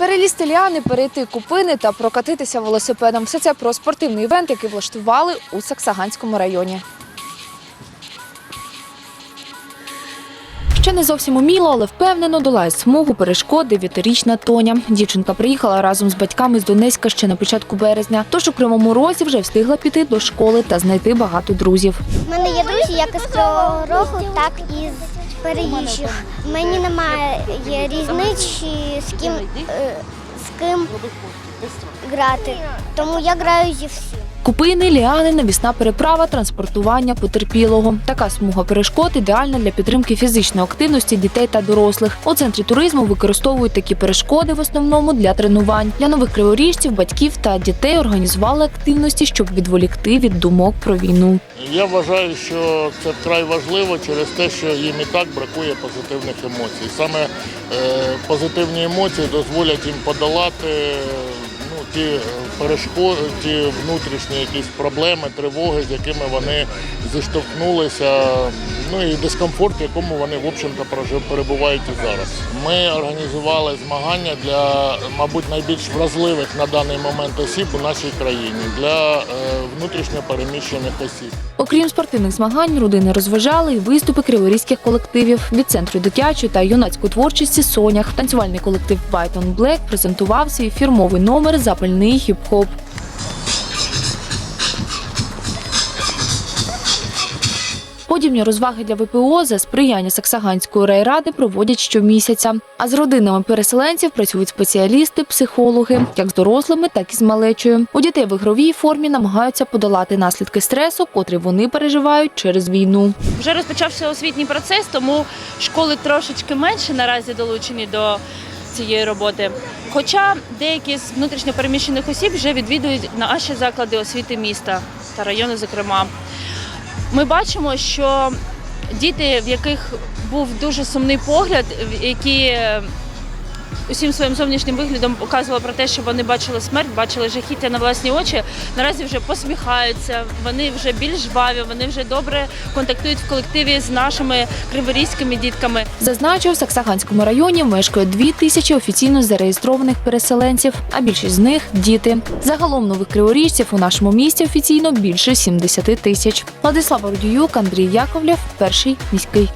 Перелізти ліани, перейти купини та прокатитися велосипедом. Все це про спортивний івент, який влаштували у Саксаганському районі. Ще не зовсім уміло, але впевнено долає смугу перешкод дев'ятирічна Тоня. Дівчинка приїхала разом з батьками з Донецька ще на початку березня. Тож у Кривому Розі вже встигла піти до школи та знайти багато друзів. У мене є друзі як із Кривого Рогу, так і з переїжджих. Мені немає різниці з ким, е, з ким грати. Тому я граю зі всім. Купини, ліани, навісна переправа, транспортування потерпілого. Така смуга перешкод ідеальна для підтримки фізичної активності дітей та дорослих. У центрі туризму використовують такі перешкоди в основному для тренувань. Для нових криворіжців, батьків та дітей організували активності, щоб відволікти від думок про війну. Я вважаю, що це вкрай важливо через те, що їм і так бракує позитивних емоцій. Саме е, позитивні емоції дозволять їм подолати ті е, перешкоди, ті внутрішні якісь проблеми, тривоги, з якими вони зіштовхнулися, ну і дискомфорт, в якому вони, в общем-то, перебувають і зараз. Ми організували змагання для, мабуть, найбільш вразливих на даний момент осіб у нашій країні для е, внутрішньо переміщених осіб. Окрім спортивних змагань, родини розважали і виступи криворізьких колективів від центру дитячої та юнацької творчості Сонях. Танцювальний колектив White on Black презентував свій фірмовий номер Запальний хіп-хоп. Подібні розваги для ВПО за сприяння Саксаганської райради проводять щомісяця. А з родинами переселенців працюють спеціалісти, психологи, як з дорослими, так і з малечою. У дітей в ігровій формі намагаються подолати наслідки стресу, котрі вони переживають через війну. Вже розпочався освітній процес, тому школи трошечки менше наразі долучені до цієї роботи. Хоча деякі з внутрішньопереміщених осіб вже відвідують наші заклади освіти міста та району, зокрема. Ми бачимо, що діти, в яких був дуже сумний погляд, які усім своїм зовнішнім виглядом показували про те, що вони бачили смерть, бачили жахіття на власні очі. Наразі вже посміхаються, вони вже більш жваві, вони вже добре контактують в колективі з нашими криворізькими дітками. Зазначу, в Саксаганському районі мешкає дві тисячі офіційно зареєстрованих переселенців, а більшість з них діти. Загалом нових криворіжців у нашому місті офіційно більше 70 тисяч. Владислава Рудіюк, Андрій Яковлєв, перший міський.